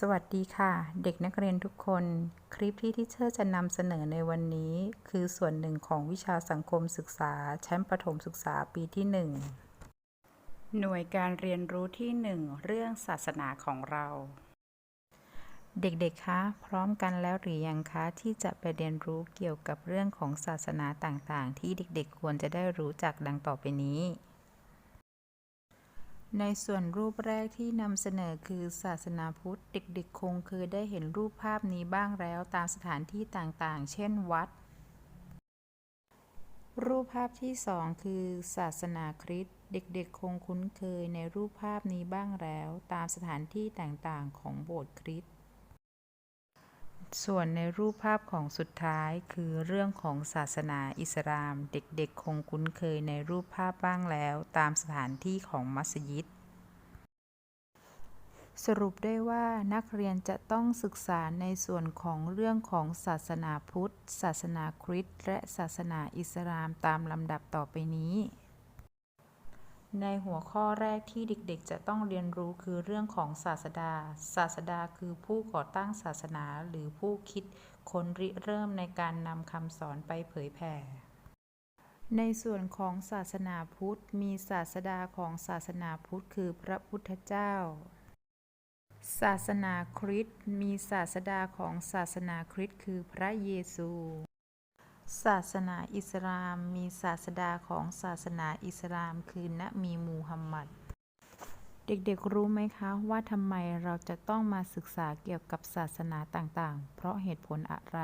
สวัสดีค่ะ เด็กนักเรียนทุกคน คลิปที่ที่เชอร์จะนำเสนอในวันนี้ คือส่วนหนึ่งของวิชาสังคมศึกษา ชั้นประถมศึกษาปีที่ 1 หน่วยการเรียนรู้ที่ 1 เรื่องศาสนาของเรา เด็กๆ คะ พร้อมกันแล้วหรือยังคะ ที่จะไปเรียนรู้เกี่ยวกับเรื่องของศาสนาต่างๆ ที่เด็กๆ ควรจะได้รู้จักดังต่อไปนี้ ในส่วนรูปแรกที่นำเสนอคือศาสนาพุทธ เด็กๆ คงเคยได้เห็นรูปภาพนี้บ้างแล้วตามสถานที่ต่างๆ เช่นวัด รูปภาพที่สองคือศาสนาคริสต์เด็กๆ คงคุ้นเคยในรูปภาพนี้บ้างแล้ว ตามสถานที่ต่างๆ ของโบสถ์คริสต์ส่วนในรูปภาพของสุดท้ายคือเรื่องของศาสนาอิสลาม เด็กๆ คงคุ้นเคยในรูปภาพบ้างแล้ว ตามสถานที่ของมัสยิด สรุปได้ว่านักเรียนจะต้องศึกษาในส่วนของเรื่องของศาสนาพุทธ ศาสนาคริสต์และศาสนาอิสลามตามลำดับต่อไปนี้ ในหัวข้อแรกที่เด็กๆ จะต้องเรียนรู้คือเรื่องของศาสดา ศาสดาคือผู้ก่อตั้งศาสนาหรือผู้คิดค้นริเริ่มในการนำคำสอนไปเผยแผ่ในส่วนของศาสนาพุทธมีศาสดาของศาสนาพุทธคือพระพุทธเจ้า ศาสนาคริสต์มีศาสดาของศาสนาคริสต์คือพระเยซู ศาสนาอิสลามมีศาสดาของศาสนาอิสลามคือนบีมูฮัมมัด เด็กๆรู้ไหมคะว่าทำไมเราจะต้องมาศึกษาเกี่ยวกับศาสนาต่างๆ เพราะเหตุผลอะไร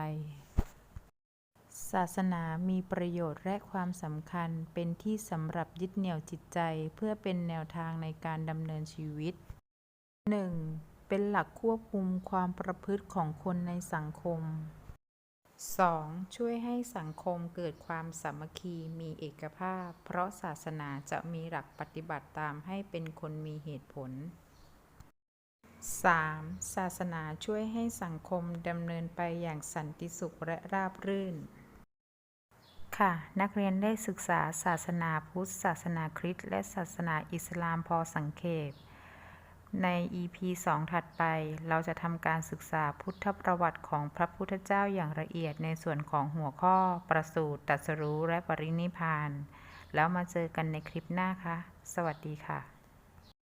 ศาสนามีประโยชน์และความสำคัญเป็นที่สำหรับยึดเหนี่ยวจิตใจเพื่อเป็นแนวทางในการดำเนินชีวิต 1. เป็นหลักควบคุมความประพฤติของคนในสังคม 2. ช่วยให้สังคมเกิดความสามัคคีมีเอกภาพ เพราะศาสนาจะมีหลักปฏิบัติตามให้เป็นคนมีเหตุผล 3. ศาสนาช่วยให้สังคมดำเนินไปอย่างสันติสุขและราบรื่น ค่ะ นักเรียนได้ศึกษาศาสนาพุทธ ศาสนาคริสต์และศาสนาอิสลามพอสังเขป ใน EP 2 ถัดไป เราจะทำการศึกษาพุทธประวัติของพระพุทธเจ้าอย่างละเอียดในส่วนของหัวข้อ ประสูติตัสรู้และปรินิพพาน แล้วมาเจอกันในคลิปหน้าค่ะ สวัสดีค่ะ